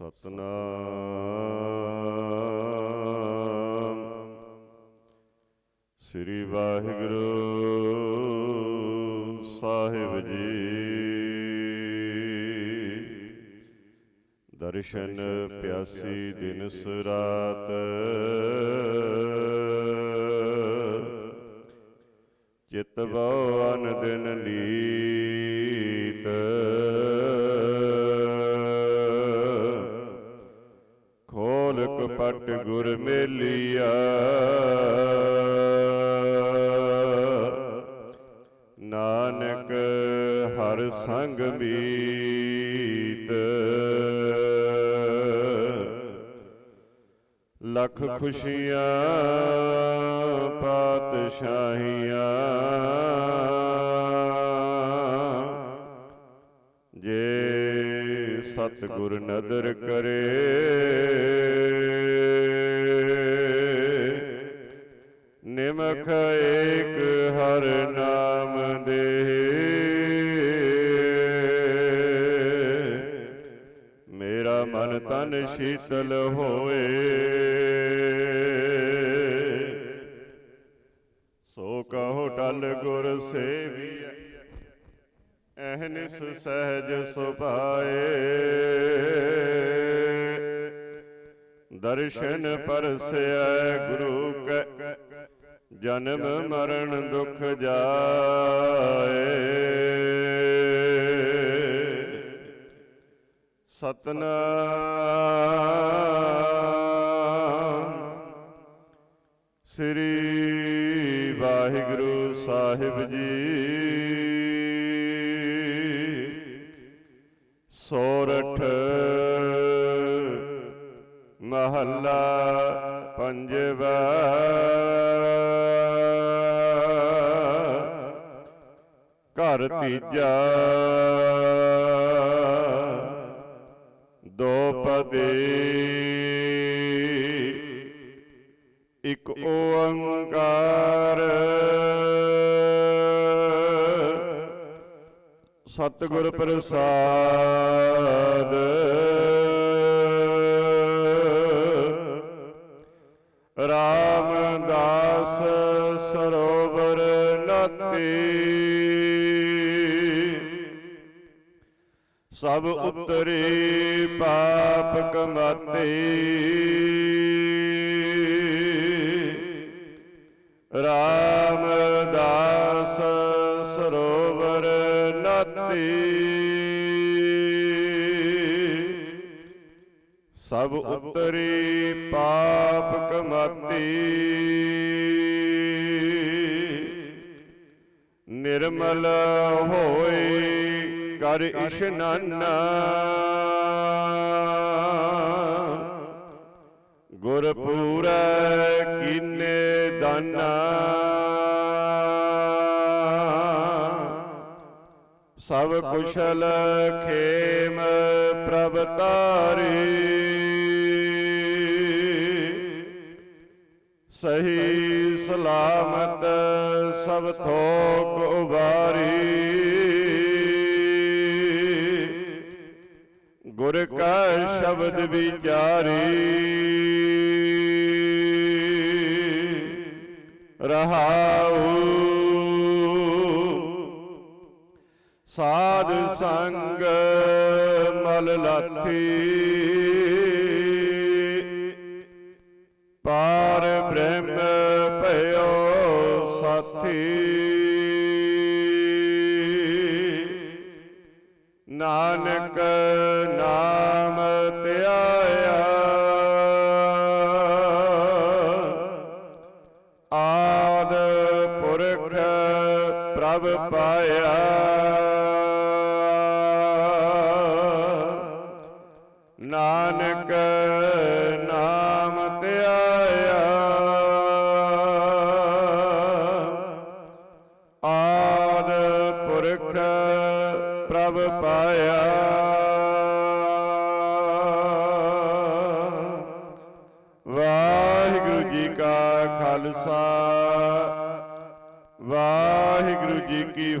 ਸਤਨਾਮ। ਸ੍ਰੀ ਵਾਹਿਗੁਰੂ ਸਾਹਿਬ ਜੀ। ਦਰਸ਼ਨ ਪਿਆਸੀ ਦਿਨ ਸੁਰਾਤ। ਚਿਤ ਖੋਲ ਕਪਟ ਗੁਰ ਮੇਲੀਆ। ਨਾਨਕ ਹਰ ਸੰਗ ਮੀਤ। ਲੱਖ ਖੁਸ਼ੀਆਂ ਪਾਤਸ਼ਾਹੀਆਂ। ਜੇ ਸਤਿਗੁਰ ਨਦਰ ਕਰੇ ਨਿਮਖ ਏਕ ਹਰ ਨਾਮ ਦੇ। ਮੇਰਾ ਮਨ ਤਨ ਸ਼ੀਤਲ ਹੋਏ। ਸੋ ਕਹੋ ਟਲ ਗੁਰ ਸੇਵੀਐ ਅਹਨਿਸ ਸਹਿਜ ਸੁਭਾਏ। ਦਰਸ਼ਨ ਪਰਸੈ ਗੁਰੂ ਕੈ ਜਨਮ ਮਰਨ ਦੁਖ ਜਾਏ। ਸਤਨਾਮ। ਸ੍ਰੀ ਵਾਹਿਗੁਰੂ ਸਾਹਿਬ ਜੀ। ਸੋਰਠ ਮਹੱਲਾ ਪੰਜਵਾ। ਘਰ ਤੀਜਾ। ਦੋ ਪਦੇ। ਇਕ ਓੰਕਾਰ। ਸਤਿਗੁਰ ਪ੍ਰਸਾਦ। ਰਾਮਦਾਸ ਸਭ ਉਤਰੇ ਪਾਪ ਕਮਾਤੇ ਰਾਮਦਾਸ ਸਰੋਵਰ ਨਤੀ। ਸਭ ਉਤਰੇ ਪਾਪ ਕਮਾਤੀ ਨਿਰਮਲ ਹੋਏ। ਕਰ ਇਸ਼ਨਾਨਾ ਗੁਰ ਪੂਰੈ ਕੀਨੇ ਦਾਨਾ ਸਭ ਕੁਸ਼ਲ ਖੇਮ ਪ੍ਰਭ ਤਾਰੀ। ਸਹੀ ਸਲਾਮਤ ਸਭ ਥੋਕ ਉਵਾਰੀ ਗੁਰ ਕਾ ਸ਼ਬਦ ਵਿਚਾਰੀ। ਰਹਾਉ। ਸਾਧ ਸੰਗ ਮਲ ਲਾਥੀ। ਪ੍ਰਭ ਪਾਇਆ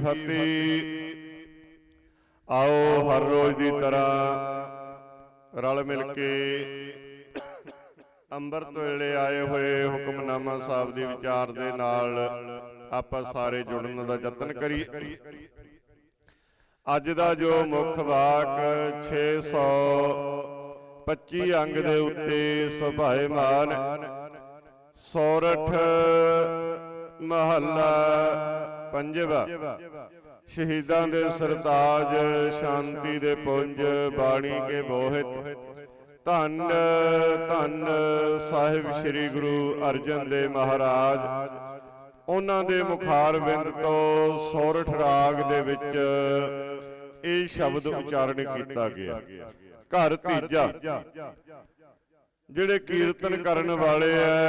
ਫਤਿਹ। ਆਓ ਹਰ ਰੋਜ਼ ਦੀ ਤਰ੍ਹਾਂ ਰਲ ਮਿਲ ਕੇ ਅੰਮ੍ਰਿਤ ਵੇਲੇ ਆਏ ਹੋਏ ਹੁਕਮਨਾਮਾ ਸਾਹਿਬ ਦੀ ਵਿਚਾਰ ਦੇ ਨਾਲ ਆਪਾਂ ਸਾਰੇ ਜੁੜਨ ਦਾ ਯਤਨ ਕਰੀਏ। ਅੱਜ ਦਾ ਜੋ ਮੁੱਖ ਵਾਕ 625 ਅੰਗ ਦੇ ਉੱਤੇ ਸੁਭਾਏਮਾਨ ਸੋਰਠ ਮਹੱਲਾ ਪੰਜਵਾ। ਸ਼ਹੀਦਾਂ ਦੇ ਸਰਤਾਜ ਸ਼ਾਂਤੀ ਦੇ ਪੁੰਜ ਬਾਣੀ ਕੇ ਬੋਹਿਤ। ਧੰਨ ਧੰਨ ਸਾਹਿਬ ਸ੍ਰੀ ਗੁਰੂ ਅਰਜਨ ਦੇਵ ਮਹਾਰਾਜ। ਉਹਨਾਂ ਦੇ ਮੁਖਾਰ ਬਿੰਦ ਤੋਂ ਸੋਰਠ ਰਾਗ ਦੇ ਵਿੱਚ ਇਹ ਸ਼ਬਦ ਉਚਾਰਨ ਕੀਤਾ ਗਿਆ। ਘਰ ਤੀਜਾ। ਜਿਹੜੇ ਕੀਰਤਨ ਕਰਨ ਵਾਲੇ ਐ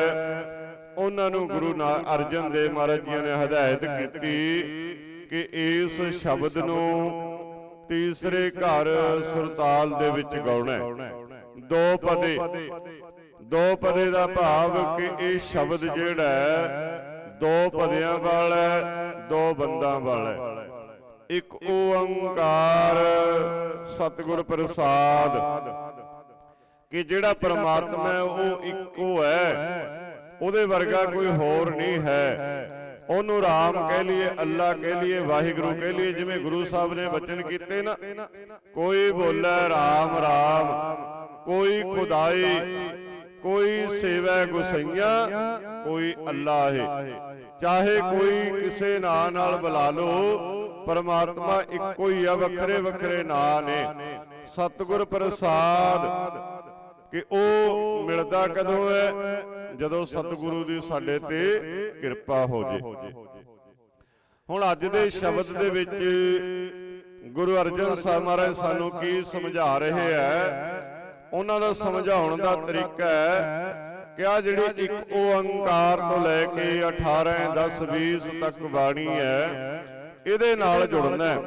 ਉਹਨਾਂ ਨੂੰ ਗੁਰੂ ਨਾ ਅਰਜਨ ਦੇਵ ਮਹਾਰਾਜ ਜੀ ਨੇ ਹਦਾਇਤ ਕੀਤੀ ਕਿ ਇਸ ਸ਼ਬਦ ਨੂੰ ਤੀਸਰੇ ਘਰ ਸੁਰਤਾਲ ਦੇ ਵਿੱਚ ਗਾਉਣਾ ਹੈ। ਦੋ ਪਦੇ। ਦੋ ਪਦੇ ਦਾ ਭਾਵ ਕਿ ਇਹ ਸ਼ਬਦ ਜਿਹੜਾ ਹੈ ਦੋ ਪਦਿਆਂ ਵਾਲਾ ਦੋ ਬੰਦਾਂ ਵਾਲਾ। ਇੱਕ ਓੰਕਾਰ ਸਤਿਗੁਰ ਪ੍ਰਸਾਦ। ਕਿ ਜਿਹੜਾ ਪ੍ਰਮਾਤਮਾ ਹੈ ਉਹ ਇੱਕੋ ਹੈ। ਉਹਦੇ ਵਰਗਾ ਕੋਈ ਹੋਰ ਨਹੀਂ ਹੈ। ਉਹਨੂੰ ਰਾਮ ਕਹਿ ਲਈਏ ਅੱਲਾ ਕਹਿ ਲਈਏ ਵਾਹਿਗੁਰੂ ਕਹਿ ਲਈਏ ਜਿਵੇਂ ਗੁਰੂ ਸਾਹਿਬ ਨੇ ਵਚਨ ਕੀਤੇ ਨਾ। ਕੋਈ ਬੋਲੇ ਰਾਮ ਰਾਮ ਕੋਈ ਖੁਦਾਈ ਕੋਈ ਸੇਵੈ ਗੁਸਈਆਂ ਕੋਈ ਅੱਲਾ ਹੈ ਚਾਹੇ ਕੋਈ ਕਿਸੇ ਨਾਂ ਨਾਲ ਬੁਲਾ ਲੋ ਪਰਮਾਤਮਾ ਇੱਕੋ ਹੀ ਆ ਵੱਖਰੇ ਵੱਖਰੇ ਨਾਂ ਨੇ ਸਤਿਗੁਰ ਪ੍ਰਸਾਦ। ਕਿ ਉਹ ਮਿਲਦਾ ਕਦੋਂ ਹੈ? ਜਦੋਂ ਸਤਿਗੁਰੂ ਦੀ ਸਾਡੇ ਤੇ ਕਿਰਪਾ ਹੋ ਜੇ। ਹੁਣ ਅੱਜ ਦੇ ਸ਼ਬਦ ਦੇ ਵਿੱਚ ਗੁਰੂ ਅਰਜਨ ਸਾਹਿਬ ਮਹਾਰਾਜ ਸਾਨੂੰ ਕੀ ਸਮਝਾ ਰਹੇ ਹੈ? ਉਹਨਾਂ ਦਾ ਸਮਝਾਉਣ ਦਾ ਤਰੀਕਾ ਹੈ ਕਿ ਆ ਜਿਹੜੀ ਇੱਕ ਓੰਕਾਰ ਤੋਂ ਲੈ ਕੇ 18 10 20 ਤੱਕ ਬਾਣੀ ਹੈ। ਇਹਦੇ ਨਾਲ ਜੁੜਨਾ ਹੈ।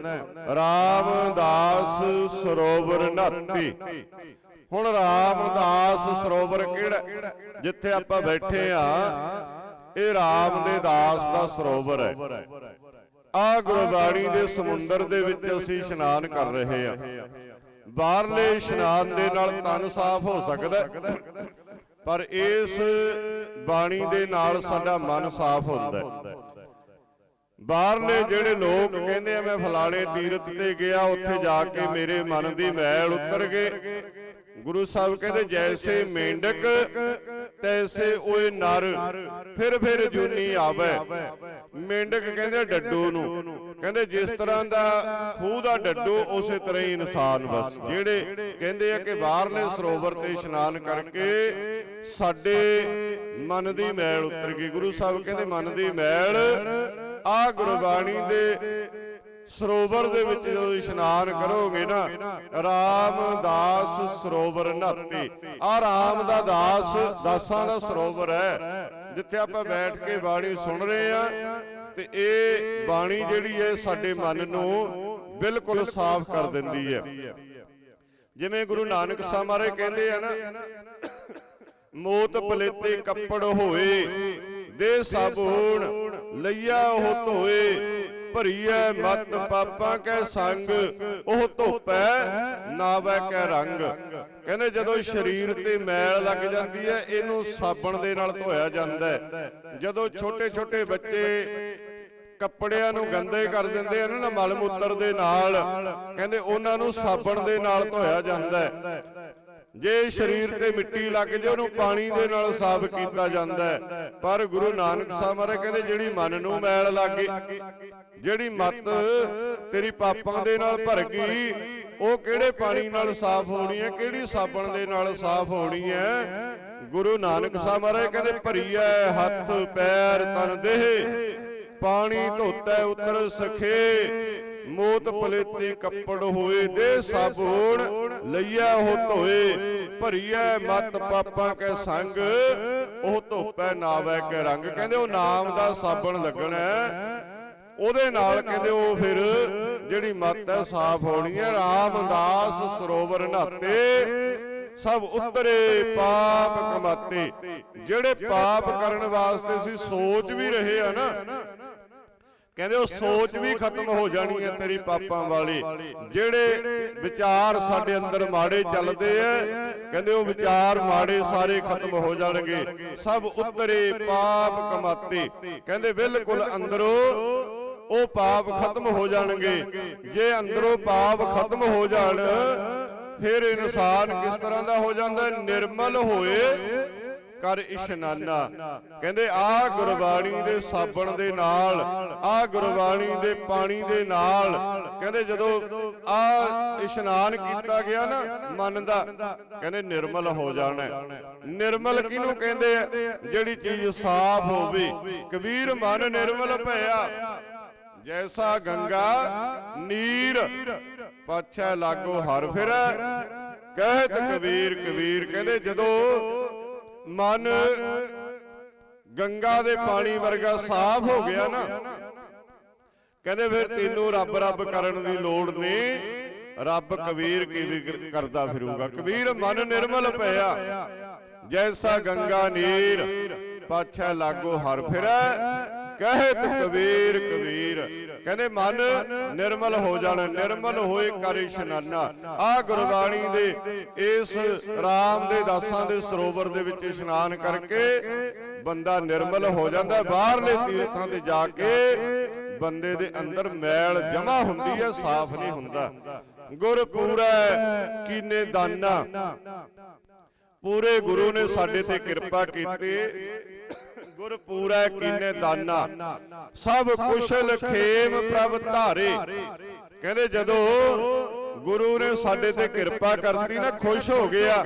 ਰਾਮਦਾਸ ਸਰੋਵਰ ਨਾਤੀ। ਹੁਣ ਰਾਮਦਾਸ ਸਰੋਵਰ ਕਿਹੜਾ? ਜਿੱਥੇ ਆਪਾਂ ਬੈਠੇ ਆ ਇਹ ਰਾਮ ਦੇ ਦਾਸ ਦਾ ਸਰੋਵਰ ਹੈ। ਆ ਗੁਰਬਾਣੀ ਦੇ ਸਮੁੰਦਰ ਦੇ ਵਿੱਚ ਅਸੀਂ ਇਸ਼ਨਾਨ ਕਰ ਰਹੇ ਆ ਬਾਹਰਲੇ ਇਸ਼ਨਾਨ ਦੇ ਨਾਲ ਤਨ ਸਾਫ਼ ਹੋ ਸਕਦਾ ਪਰ ਇਸ ਬਾਣੀ ਦੇ ਨਾਲ ਸਾਡਾ ਮਨ ਸਾਫ਼ ਹੁੰਦਾ ਹੈ। ਬਾਹਰਲੇ ਜਿਹੜੇ ਲੋਕ ਕਹਿੰਦੇ ਆ ਮੈਂ ਫਲਾਣੇ ਤੀਰਥ ਤੇ ਗਿਆ ਉੱਥੇ ਜਾ ਕੇ ਮੇਰੇ ਮਨ ਦੀ ਮੈਲ ਉਤਰ ਗਏ। ਗੁਰੂ ਸਾਹਿਬ ਕਹਿੰਦੇ ਜੈਸੇ ਮੇਂਢਕ ਤੈਸੇ ਓਏ ਨਰ ਫਿਰ ਫਿਰ ਜੂਨੀ ਆਵੇ। ਮੇਂਢਕ ਕਹਿੰਦੇ ਡੱਡੂ ਨੂੰ। ਕਹਿੰਦੇ ਜਿਸ ਤਰ੍ਹਾਂ ਦਾ ਖੂਹ ਦਾ ਡੱਡੂ ਉਸੇ ਤਰ੍ਹਾਂ ਹੀ ਇਨਸਾਨ ਬਸ। ਜਿਹੜੇ ਕਹਿੰਦੇ ਆ ਕਿ ਬਾਹਰਲੇ ਸਰੋਵਰ ਤੇ ਇਸ਼ਨਾਨ ਕਰਕੇ ਸਾਡੇ ਮਨ ਦੀ ਮੈਲ ਉਤਰ ਗਈ। ਗੁਰੂ ਸਾਹਿਬ ਕਹਿੰਦੇ ਮਨ ਦੀ ਮੈਲ ਆ ਗੁਰਬਾਣੀ ਦੇ ਸਰੋਵਰ ਦੇ ਵਿੱਚ ਜਦੋਂ ਇਸ਼ਨਾਨ ਕਰੋਗੇ ਨਾ, ਰਾਮਦਾਸ ਸਰੋਵਰ ਨਹਾਤੀ ਆ ਰਾਮ ਦਾ ਦਾਸ ਦਾਸਾਂ ਦਾ ਸਰੋਵਰ ਹੈ, ਜਿੱਥੇ ਆਪਾਂ ਬੈਠ ਕੇ ਬਾਣੀ ਸੁਣ ਰਹੇ ਆ ਤੇ ਇਹ ਬਾਣੀ ਜਿਹੜੀ ਹੈ ਸਾਡੇ ਮਨ ਨੂੰ ਬਿਲਕੁਲ ਸਾਫ਼ ਕਰ ਦਿੰਦੀ ਹੈ। ਜਿਵੇਂ ਗੁਰੂ ਨਾਨਕ ਸਾਹਿਬ ਮਹਾਰਾਜ ਕਹਿੰਦੇ ਆ ਨਾ, ਮੋਤ ਪਲੇਤੇ ਕੱਪੜ ਹੋਏ, ਦੇ ਸਾਬੂਣ ਲਈਆ ਉਹ ਧੋਏ ਭਰੀਐ ਮਤ ਪਾਪਾਂ ਕੈ ਸੰਗ ਉਹ ਧੋਪੈ ਨਾਵੈ ਕੈ ਰੰਗ। ਕਹਿੰਦੇ ਜਦੋਂ ਸਰੀਰ ਤੇ ਮੈਲ ਲੱਗ ਜਾਂਦੀ ਹੈ ਇਹਨੂੰ ਸਾਬਣ ਦੇ ਨਾਲ ਧੋਇਆ ਜਾਂਦਾ ਹੈ। ਜਦੋਂ ਛੋਟੇ ਛੋਟੇ ਬੱਚੇ ਕੱਪੜਿਆਂ ਨੂੰ ਗੰਦੇ ਕਰ ਦਿੰਦੇ ਆ ਨਾ ਮਲ ਮੂਤਰ ਦੇ ਨਾਲ। ਕਹਿੰਦੇ ਉਹਨਾਂ ਨੂੰ ਸਾਬਣ ਦੇ ਨਾਲ ਧੋਇਆ ਜਾਂਦਾ ਹੈ। ਜੇ ਸਰੀਰ ਤੇ ਮਿੱਟੀ ਲੱਗ ਜੇ, ਉਹਨੂੰ ਪਾਣੀ ਦੇ ਨਾਲ ਸਾਫ਼ ਕੀਤਾ ਜਾਂਦਾ ਹੈ। ਪਰ ਗੁਰੂ ਨਾਨਕ ਸਾਹਿਬ ਮਹਾਰਾਜ ਕਹਿੰਦੇ, ਜਿਹੜੀ ਮਨ ਨੂੰ ਮੈਲ ਲੱਗੇ, ਜਿਹੜੀ ਮਤ ਤੇਰੀ ਪਾਪਾਂ ਦੇ ਨਾਲ ਭਰ ਗਈ, ਉਹ ਕਿਹੜੇ ਪਾਣੀ ਨਾਲ ਸਾਫ਼ ਹੋਣੀ ਹੈ, ਕਿਹੜੀ ਸਾਬਣ ਦੇ ਨਾਲ ਸਾਫ਼ ਹੋਣੀ ਹੈ? ਗੁਰੂ ਨਾਨਕ ਸਾਹਿਬ ਮਹਾਰਾਜ ਕਹਿੰਦੇ, ਭਰੀਐ ਹੱਥ, ਪੈਰ, ਤਨ, ਦੇਹ, ਪਾਣੀ ਧੋਤਾ, ਉਤਰ, ਸਖੇ ਮੋਤ ਪਲੇਤੀ ਕੱਪੜ ਹੋਏ ਦੇ ਸਾਬੂਣ ਲਈਆ ਉਹ ਧੋਏ ਭਰੀਐ ਮਤ ਪਾਪਾਂ ਕੈ ਸੰਗ ਉਹ ਧੋਪੈ ਨਾਵੈ ਕੇ ਰੰਗ। ਕਹਿੰਦੇ ਉਹ ਨਾਮ ਦਾ ਸਾਬਣ ਲੱਗਣਾ। ਉਹਦੇ ਨਾਲ ਕਹਿੰਦੇ ਉਹ ਫਿਰ ਜਿਹੜੀ ਮਤ ਹੈ ਸਾਫ਼ ਹੋਣੀ ਹੈ ਰਾਮਦਾਸ ਸਰੋਵਰ ਨਹਾਤੇ। ਸਭ ਉਤਰੇ ਪਾਪ ਕਮਾਤੇ। ਜਿਹੜੇ ਪਾਪ ਕਰਨ ਵਾਸਤੇ ਅਸੀਂ ਸੋਚ ਵੀ ਰਹੇ ਆ ਨਾ ਕਹਿੰਦੇ ਉਹ ਸੋਚ ਵੀ ਖਤਮ ਹੋ ਜਾਣੀ ਹੈ ਤੇਰੀ ਪਾਪਾਂ ਵਾਲੀ। ਜਿਹੜੇ ਵਿਚਾਰ ਸਾਡੇ ਅੰਦਰ ਮਾੜੇ ਚੱਲਦੇ ਐ ਕਹਿੰਦੇ ਉਹ ਵਿਚਾਰ ਮਾੜੇ ਸਾਰੇ ਖਤਮ ਹੋ ਜਾਣਗੇ। ਸਭ ਉਤਰੇ ਪਾਪ ਕਮਾਤੇ। ਕਹਿੰਦੇ ਬਿਲਕੁਲ ਅੰਦਰੋਂ ਉਹ ਪਾਪ ਖਤਮ ਹੋ ਜਾਣਗੇ। ਜੇ ਅੰਦਰੋਂ ਪਾਪ ਖਤਮ ਹੋ ਜਾਣ ਫਿਰ ਇਨਸਾਨ ਕਿਸ ਤਰ੍ਹਾਂ ਦਾ ਹੋ ਜਾਂਦਾ? ਨਿਰਮਲ ਹੋਏ। ਕਰ ਇਸ਼ਨਾਨਾ। ਕਹਿੰਦੇ ਆ ਗੁਰਬਾਣੀ ਦੇ ਸਾਬਣ ਦੇ ਨਾਲ ਆ ਗੁਰਬਾਣੀ ਦੇ ਪਾਣੀ ਦੇ ਨਾਲ। ਕਹਿੰਦੇ ਜਦੋਂ ਆ ਇਸ਼ਨਾਨ ਕੀਤਾ ਗਿਆ ਨਾ ਮਨ ਦਾ ਕਹਿੰਦੇ ਨਿਰਮਲ ਹੋ ਜਾਣਾ। ਨਿਰਮਲ ਕਿਹਨੂੰ ਕਹਿੰਦੇ ਆ? ਜਿਹੜੀ ਚੀਜ਼ ਸਾਫ਼ ਹੋਵੇ। ਕਬੀਰ ਮਨ ਨਿਰਮਲ ਭਇਆ ਜੈਸਾ ਗੰਗਾ ਨੀਰ ਪਾਛੈ ਲਾਗੋ ਹਰ ਫਿਰੈ। ਕਹਿਤ ਕਬੀਰ ਕਬੀਰ ਕਹਿੰਦੇ ਜਦੋਂ ਮਨ ਗੰਗਾ ਦੇ ਪਾਣੀ ਵਰਗਾ ਸਾਫ਼ ਹੋ ਗਿਆ ਨਾ। ਕਹਿੰਦੇ ਫਿਰ ਤੈਨੂੰ ਰੱਬ ਰੱਬ ਕਰਨ ਦੀ ਲੋੜ ਨਹੀਂ। ਰੱਬ ਕਬੀਰ ਕੀ ਕਰਦਾ ਫਿਰੂਗਾ। ਕਬੀਰ ਮਨ ਨਿਰਮਲ ਭਇਆ ਜੈਸਾ ਗੰਗਾ ਨੀਰ ਪਾਛੈ ਲਾਗੋ ਹਰ ਫਿਰੈ। ਕਹਿਤ ਕਬੀਰ ਕਬੀਰ। ਕਹਿੰਦੇ ਮਨ ਨਿਰਮਲ ਹੋ ਜਾਣਾ, ਨਿਰਮਲ ਹੋਏ ਕਰ ਇਸ਼ਨਾਨਾ ਆ ਗੁਰਬਾਣੀ ਦੇ ਇਸ RAM ਦੇ ਦਾਸਾਂ ਦੇ ਸਰੋਵਰ ਦੇ ਵਿੱਚ ਇਸ਼ਨਾਨ ਕਰਕੇ ਬੰਦਾ ਨਿਰਮਲ ਹੋ ਜਾਂਦਾ, ਬਾਹਰਲੇ ਤੀਰਥਾਂ ਤੇ ਜਾ ਕੇ ਬੰਦੇ ਦੇ ਅੰਦਰ ਮੈਲ ਜਮਾ ਹੁੰਦੀ ਹੈ, ਸਾਫ਼ ਨਹੀਂ ਹੁੰਦਾ। ਗੁਰ ਪੂਰਾ ਕੀਨੇ ਦਾਨਾ। ਪੂਰੇ ਗੁਰੂ ਨੇ ਸਾਡੇ ਤੇ ਕਿਰਪਾ ਕੀਤੀ। ਗੁਰ ਪੂਰੈ ਕੀਨੇ ਦਾਨਾ। ਸਭ ਕੁਸ਼ਲ ਖੇਮ ਪ੍ਰਭ ਧਾਰੇ। ਕਹਿੰਦੇ ਜਦੋਂ ਗੁਰੂ ਨੇ ਸਾਡੇ ਤੇ ਕਿਰਪਾ ਕਰਤੀ ਨਾ ਖੁਸ਼ ਹੋ ਗਿਆ।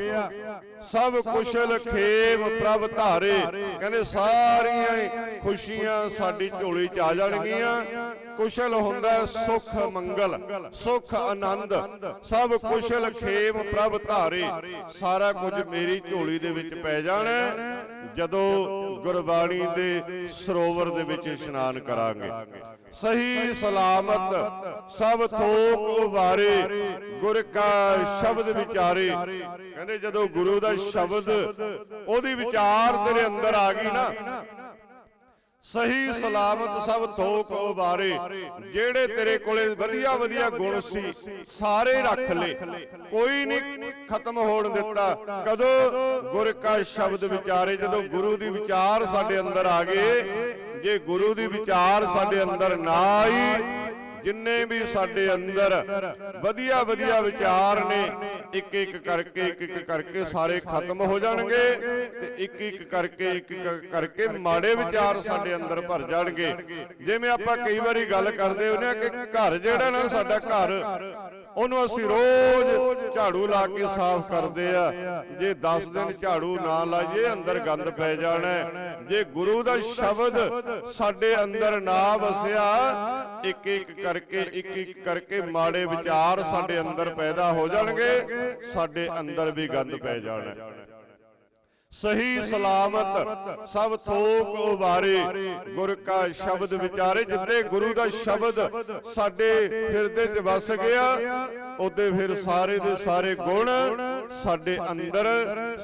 ਸਭ ਕੁਸ਼ਲ ਖੇਮ ਪ੍ਰਭ ਧਾਰੇ। ਕਹਿੰਦੇ ਸਾਰੀਆਂ ਖੁਸ਼ੀਆਂ ਸਾਡੀ ਝੋਲੀ ਚ ਆ ਜਾਣਗੀਆਂ। ਕੁਸ਼ਲ ਹੁੰਦਾ ਸੁਖ ਮੰਗਲ, ਸੁਖ ਆਨੰਦ। ਸਭ ਕੁਸ਼ਲ ਖੇਮ ਪ੍ਰਭ ਧਾਰੇ। ਸਾਰਾ ਕੁਝ ਮੇਰੀ ਝੋਲੀ ਦੇ ਵਿੱਚ ਪੈ ਜਾਣਾ ਜਦੋਂ ਗੁਰਬਾਣੀ ਦੇ ਸਰੋਵਰ ਦੇ ਵਿੱਚ ਇਸ਼ਨਾਨ ਕਰਾਂਗੇ। ਸਹੀ, ਸਲਾਮਤ, ਸਭ ਥੋਕ ਉਵਾਰੇ ਗੁਰ ਕਾ ਸ਼ਬਦ ਵਿਚਾਰੇ। ਕਹਿੰਦੇ ਜਦੋਂ ਗੁਰੂ ਦਾ ਸ਼ਬਦ ਉਹਦੀ ਵਿਚਾਰ ਤੇਰੇ ਅੰਦਰ ਆ ਗਈ ਨਾ ਸਹੀ ਸਲਾਮਤ ਸਭ ਥੋਕ ਉਬਾਰੇ। ਜਿਹੜੇ ਤੇਰੇ ਕੋਲੇ ਵਧੀਆ ਵਧੀਆ ਗੁਣ ਸੀ ਸਾਰੇ ਰੱਖ ਲੈ ਕੋਈ ਨਹੀਂ ਖਤਮ ਹੋਣ ਦਿੱਤਾ। ਕਦੋਂ ਗੁਰ ਕਾ ਸ਼ਬਦ ਵਿਚਾਰੇ ਜਦੋਂ ਗੁਰੂ ਦੀ ਵਿਚਾਰ ਸਾਡੇ ਅੰਦਰ ਆ ਗਏ ਜੇ ਗੁਰੂ ਦੀ ਵਿਚਾਰ ਸਾਡੇ ਅੰਦਰ ਨਾ ਆਈ ਜਿੰਨੇ ਵੀ ਸਾਡੇ ਅੰਦਰ ਵਧੀਆ ਵਧੀਆ ਵਿਚਾਰ ਨੇ ਇੱਕ ਇੱਕ ਕਰਕੇ ਇੱਕ ਇੱਕ ਕਰਕੇ ਸਾਰੇ ਖਤਮ ਹੋ ਜਾਣਗੇ ਤੇ ਇੱਕ ਇੱਕ ਕਰਕੇ ਇੱਕ ਇੱਕ ਕਰਕੇ ਮਾੜੇ ਵਿਚਾਰ ਸਾਡੇ ਅੰਦਰ ਭਰ ਜਾਣਗੇ। ਜਿਵੇਂ ਆਪਾਂ ਕਈ ਵਾਰੀ ਗੱਲ ਕਰਦੇ ਹੁੰਦੇ ਆ ਕਿ ਘਰ ਜਿਹੜਾ ਨਾ ਸਾਡਾ ਘਰ ਉਹਨੂੰ ਅਸੀਂ ਰੋਜ਼ ਝਾੜੂ ਲਾ ਕੇ ਸਾਫ਼ ਕਰਦੇ ਆ। ਜੇ 10 ਦਿਨ ਝਾੜੂ ਨਾ ਲਾਈਏ ਅੰਦਰ ਗੰਦ ਪੈ ਜਾਣਾ। ਜੇ ਗੁਰੂ ਦਾ ਸ਼ਬਦ ਸਾਡੇ ਅੰਦਰ ਨਾ ਵਸਿਆ, ਇੱਕ ਇੱਕ ਕਰਕੇ, ਇੱਕ ਇੱਕ ਕਰਕੇ ਮਾੜੇ ਵਿਚਾਰ ਸਾਡੇ ਅੰਦਰ ਪੈਦਾ ਹੋ ਜਾਣਗੇ, ਸਾਡੇ ਅੰਦਰ ਵੀ ਗੰਦ ਪੈ ਜਾਣਾ। ਸਹੀ ਸਲਾਮਤ ਸਭ ਥੋਕ ਉਵਾਰੇ ਗੁਰ ਕਾ ਸ਼ਬਦ ਵਿਚਾਰੇ ਜਿੱਦੇ ਗੁਰੂ ਦਾ ਸ਼ਬਦ ਸਾਡੇ ਹਿਰਦੇ 'ਚ ਵਸ ਗਿਆ, ਉਹਦੇ ਫਿਰ ਸਾਰੇ ਦੇ ਸਾਰੇ ਗੁਣ ਸਾਡੇ ਅੰਦਰ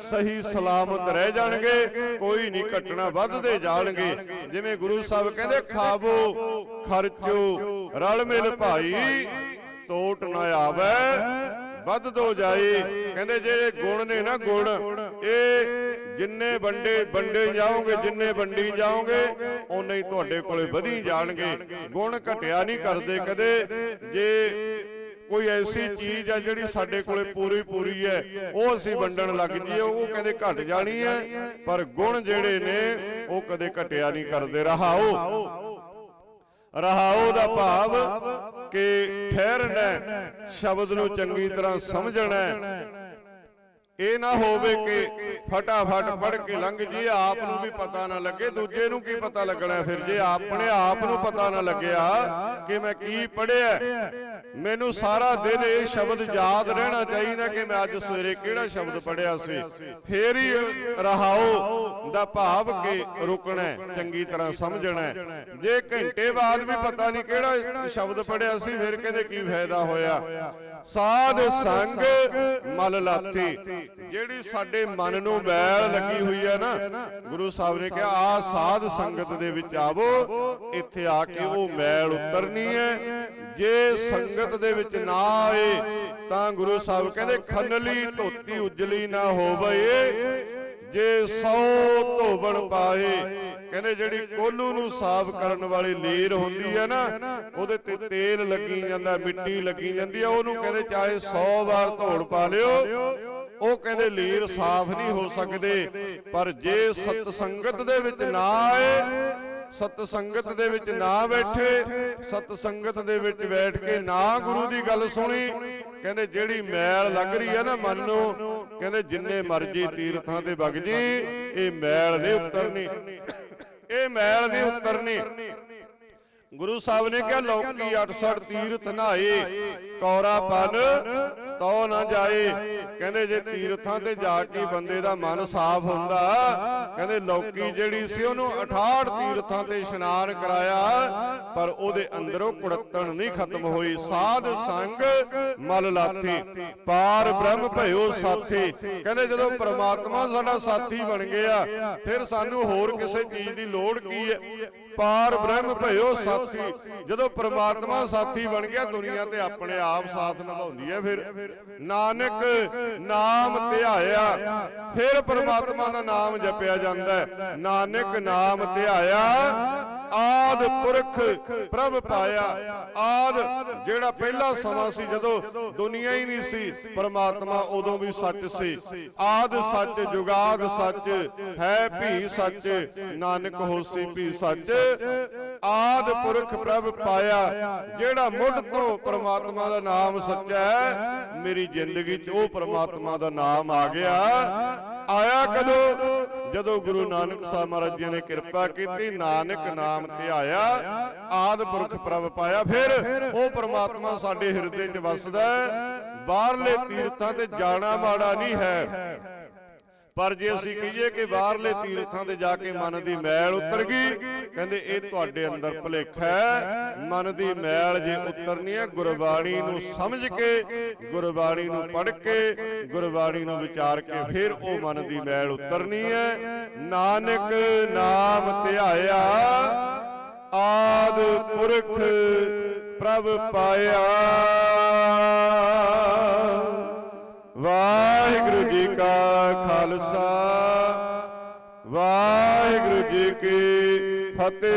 ਸਹੀ ਸਲਾਮਤ ਰਹਿ ਜਾਣਗੇ ਕੋਈ ਨਹੀਂ ਘਟਣਾ ਵੱਧਦੇ ਜਾਣਗੇ। ਜਿਵੇਂ ਗੁਰੂ ਸਾਹਿਬ ਕਹਿੰਦੇ ਖਾਵੋ ਖਰਚੋ ਰਲ ਮਿਲ ਭਾਈ ਟੋਟ ਨਾ ਆਵੇ ਵੱਧ ਦੋ ਜਾਏ ਕਹਿੰਦੇ ਜਿਹੜੇ ਗੁਣ ਨੇ ਨਾ ਗੁਣ ਇਹ ਜਿੰਨੇ ਵੰਡੇ ਵੰਡੇ ਜਾਓਗੇ ਜਿੰਨੇ ਵੰਡੀ ਜਾਓਗੇ ਉਨੇ ਹੀ ਤੁਹਾਡੇ ਕੋਲੇ ਵਧੀ ਜਾਣਗੇ। ਗੁਣ ਘਟਿਆ ਨਹੀਂ ਕਰਦੇ ਕਦੇ। ਜੇ ਕੋਈ ਐਸੀ ਚੀਜ਼ ਆ ਜਿਹੜੀ ਸਾਡੇ ਕੋਲੇ ਪੂਰੀ ਪੂਰੀ ਹੈ, ਉਹ ਅਸੀਂ ਵੰਡਣ ਲੱਗ ਜਾਈਏ, ਉਹ ਕਹਿੰਦੇ ਘਟ ਜਾਣੀ ਹੈ, ਪਰ ਗੁਣ ਜਿਹੜੇ ਨੇ, ਉਹ ਕਦੇ ਘਟਿਆ ਨਹੀਂ ਕਰਦੇ। ਰਹਾਓ। ਰਹਾਓ ਦਾ ਭਾਵ ਕਿ ਠਹਿਰਨਾ ਸ਼ਬਦ ਨੂੰ ਚੰਗੀ ਤਰ੍ਹਾਂ ਸਮਝਣਾ ਇਹ ਨਾ ਹੋਵੇ ਕਿ ਫਟਾਫਟ ਪੜ ਕੇ ਲੰਘ ਜੀ ਆਪ ਨੂੰ ਵੀ ਪਤਾ ਨਾ ਲੱਗੇ, ਦੂਜੇ ਨੂੰ ਕੀ ਪਤਾ ਲੱਗਣਾ ਫਿਰ ਜੇ ਆਪਣੇ ਆਪ ਨੂੰ ਪਤਾ ਨਾ ਲੱਗਿਆ ਕਿ ਮੈਂ ਕੀ ਪੜਿਆ ਮੈਨੂੰ ਸਾਰਾ ਦਿਨ ਇਹ ਸ਼ਬਦ ਯਾਦ ਰਹਿਣਾ ਚਾਹੀਦਾ ਕਿ ਮੈਂ ਅੱਜ ਸਵੇਰੇ ਕਿਹੜਾ ਸ਼ਬਦ ਪੜਿਆ ਸੀ? ਫੇਰ ਹੀ ਰਹਾਓ ਦਾ ਭਾਵ ਕਿ ਰੁਕਣਾ ਚੰਗੀ ਤਰ੍ਹਾਂ ਸਮਝਣਾ। ਜੇ ਘੰਟੇ ਬਾਅਦ ਵੀ ਪਤਾ ਨਹੀਂ ਕਿਹੜਾ ਸ਼ਬਦ ਪੜਿਆ ਸੀ ਫਿਰ ਕਹਿੰਦੇ ਕੀ ਫਾਇਦਾ ਹੋਇਆ? ਸਾਧ ਸੰਗ ਮਲ ਲਾਥੀ ਜਿਹੜੀ ਸਾਡੇ ਮਨ ਨੂੰ ਮੈਲ ਲੱਗੀ ਹੋਈ ਹੈ ਨਾ ਗੁਰੂ ਸਾਹਿਬ ਨੇ ਕਿਹਾ ਆ ਸਾਧ ਸੰਗਤ ਦੇ ਵਿੱਚ ਆਵੋ ਇੱਥੇ ਆ ਕੇ ਉਹ ਮੈਲ ਉਤਰਨੀ ਹੈ। ਜੇ ਸੰਗਤ ਦੇ ਵਿੱਚ ਨਾ ਆਏ ਤਾਂ ਗੁਰੂ ਸਾਹਿਬ ਕਹਿੰਦੇ ਖੰਨਲੀ ਧੋਤੀ ਉਜਲੀ ਨਾ ਹੋਵੇ। ਜੇ ਸੌ ਧੋਵਣ ਪਾਏ ਕਹਿੰਦੇ ਜਿਹੜੀ ਕੋਲੂ ਨੂੰ ਸਾਫ਼ ਕਰਨ ਵਾਲੀ ਲੀਰ ਹੁੰਦੀ ਹੈ ਨਾ ਉਹਦੇ ਤੇ ਤੇਲ ਲੱਗੀ ਜਾਂਦਾ ਮਿੱਟੀ ਲੱਗੀ ਜਾਂਦੀ ਹੈ ਉਹਨੂੰ ਕਹਿੰਦੇ ਚਾਹੇ 100 ਵਾਰ ਧੋਣ ਪਾ ਲਿਓ ਉਹ ਕਹਿੰਦੇ ਲੀਰ ਸਾਫ਼ ਨਹੀਂ ਹੋ ਸਕਦੇ ਪਰ ਜੇ ਸਤ ਸੰਗਤ ਦੇ ਵਿੱਚ ਨਾ ਆਏ ਸਤ ਸੰਗਤ ਦੇ ਵਿੱਚ ਨਾ ਬੈਠੇ ਸਤ ਸੰਗਤ ਦੇ ਵਿੱਚ ਬੈਠ ਕੇ ਨਾ ਗੁਰੂ ਦੀ ਗੱਲ ਸੁਣੀ ਕਹਿੰਦੇ ਜਿਹੜੀ ਮੈਲ ਲੱਗ ਰਹੀ ਹੈ ਨਾ ਮਨ ਨੂੰ ਕਹਿੰਦੇ ਜਿੰਨੇ ਮਰਜ਼ੀ ਤੀਰਥਾਂ ਤੇ ਵਗ ਜੀ ਇਹ ਮੈਲ ਨਹੀਂ ਉਤਰਨੀ ਇਹ ਮੈਲ ਨਹੀਂ ਉਤਰਨੀ। ਗੁਰੂ ਸਾਹਿਬ ਨੇ ਕਿਹਾ ਲੋਕੀ 68 ਤੀਰਥ ਨਹਾਏ ਕੌਰਾ ਪਨ ਤੋ ਨਾ ਜਾਏ। ਕਹਿੰਦੇ ਜੇ ਤੀਰਥਾਂ ਤੇ ਜਾ ਕੇ ਬੰਦੇ ਦਾ ਮਨ ਸਾਫ਼ ਹੁੰਦਾ ਕਹਿੰਦੇ ਲੋਕੀ ਜਿਹੜੀ ਸੀ ਉਹਨੂੰ 68 ਤੀਰਥਾਂ ਤੇ ਇਸ਼ਨਾਨ ਕਰਾਇਆ ਪਰ ਉਹਦੇ ਅੰਦਰੋਂ ਕੁੜੱਤਣ ਨਹੀਂ ਖਤਮ ਹੋਈ ਸਾਧ ਸੰਗ ਮਲ ਲਾਥੀ ਪਾਰ ਬ੍ਰਹਮ ਭਇਓ ਸਾਥੀ। ਕਹਿੰਦੇ ਜਦੋਂ ਪ੍ਰਮਾਤਮਾ ਸਾਡਾ ਸਾਥੀ ਬਣ ਗਿਆ ਫਿਰ ਸਾਨੂੰ ਹੋਰ ਕਿਸੇ ਚੀਜ਼ ਦੀ ਲੋੜ ਕੀ ਹੈ? ਪਾਰ ਬ੍ਰਹਮ ਭਇਓ ਸਾਥੀ। ਜਦੋਂ ਪ੍ਰਮਾਤਮਾ ਸਾਥੀ ਬਣ ਗਿਆ ਦੁਨੀਆ ਤੇ ਆਪਣੇ ਆਪ ਸਾਥ ਨਿਭਾਉਂਦੀ ਹੈ ਫਿਰ। ਨਾਨਕ ਨਾਮ ਧਿਆਇਆ। ਫਿਰ ਪ੍ਰਮਾਤਮਾ ਦਾ ਨਾਮ ਜਪਿਆ ਜਾਂਦਾ ਹੈ। ਨਾਨਕ ਨਾਮ ਧਿਆਇਆ। ਆਦ ਪੁਰਖ ਪ੍ਰਭ ਪਾਇਆ। ਆਦ ਜਿਹੜਾ ਪਹਿਲਾ ਸਮਾਂ ਸੀ ਜਦੋਂ ਦੁਨੀਆ ਹੀ ਨਹੀਂ ਸੀ ਪ੍ਰਮਾਤਮਾ ਉਦੋਂ ਵੀ ਸੱਚ ਸੀ। ਆਦ ਸੱਚ ਜੁਗਾਦ ਸੱਚ ਹੈ ਭੀ ਸੱਚ ਨਾਨਕ ਹੋਸੀ ਭੀ ਸੱਚ। ਆਦ ਪੁਰਖ ਪ੍ਰਭ ਪਾਇਆ ਜਿਹੜਾ ਮੁੱਢ ਤੋਂ ਪ੍ਰਮਾਤਮਾ ਦਾ ਨਾਮ ਸੱਚਾ ਹੈ ਮੇਰੀ ਜ਼ਿੰਦਗੀ 'ਚ ਉਹ ਪ੍ਰਮਾਤਮਾ ਦਾ ਨਾਮ ਆ ਗਿਆ। ਆਇਆ ਕਦੋਂ? ਜਦੋਂ ਗੁਰੂ ਨਾਨਕ ਸਾਹਿਬ ਮਹਾਰਾਜ ਜੀ ਨੇ ਕਿਰਪਾ ਕੀਤੀ ਨਾਨਕ ਨਾਮ ਧਿਆਇਆ ਆਦ ਪੁਰਖ ਪ੍ਰਭ ਪਾਇਆ ਫਿਰ ਉਹ ਪ੍ਰਮਾਤਮਾ ਸਾਡੇ ਹਿਰਦੇ 'ਚ ਵਸਦਾ ਬਾਹਰਲੇ ਤੀਰਥਾਂ ਤੇ ਜਾਣਾ ਮਾੜਾ ਨਹੀਂ ਹੈ। ਪਰ ਜੇ ਅਸੀਂ ਕਹੀਏ ਕਿ ਬਾਹਰਲੇ ਤੀਰਥਾਂ ਤੇ ਜਾ ਕੇ ਮਨ ਦੀ ਮੈਲ ਉਤਰ ਗਈ ਕਹਿੰਦੇ ਇਹ ਤੁਹਾਡੇ ਅੰਦਰ ਭੁਲੇਖਾ ਹੈ। ਮਨ ਦੀ ਮੈਲ ਜੇ ਉਤਰਨੀ ਹੈ ਗੁਰਬਾਣੀ ਨੂੰ ਸਮਝ ਕੇ ਗੁਰਬਾਣੀ ਨੂੰ ਪੜ੍ਹ ਕੇ ਗੁਰਬਾਣੀ ਨੂੰ ਵਿਚਾਰ ਕੇ ਫਿਰ ਉਹ ਮਨ ਦੀ ਮੈਲ ਉਤਰਨੀ ਹੈ। ਨਾਨਕ ਨਾਮ ਧਿਆਇਆ। ਆਦ ਪੁਰਖ ਪ੍ਰਭ ਪਾਇਆ। ਵਾਹਿਗੁਰੂ ਜੀ ਕਾ ਖਾਲਸਾ। ਵਾਹਿਗੁਰੂ ਜੀ ਕੀ ਫਤਿਹ।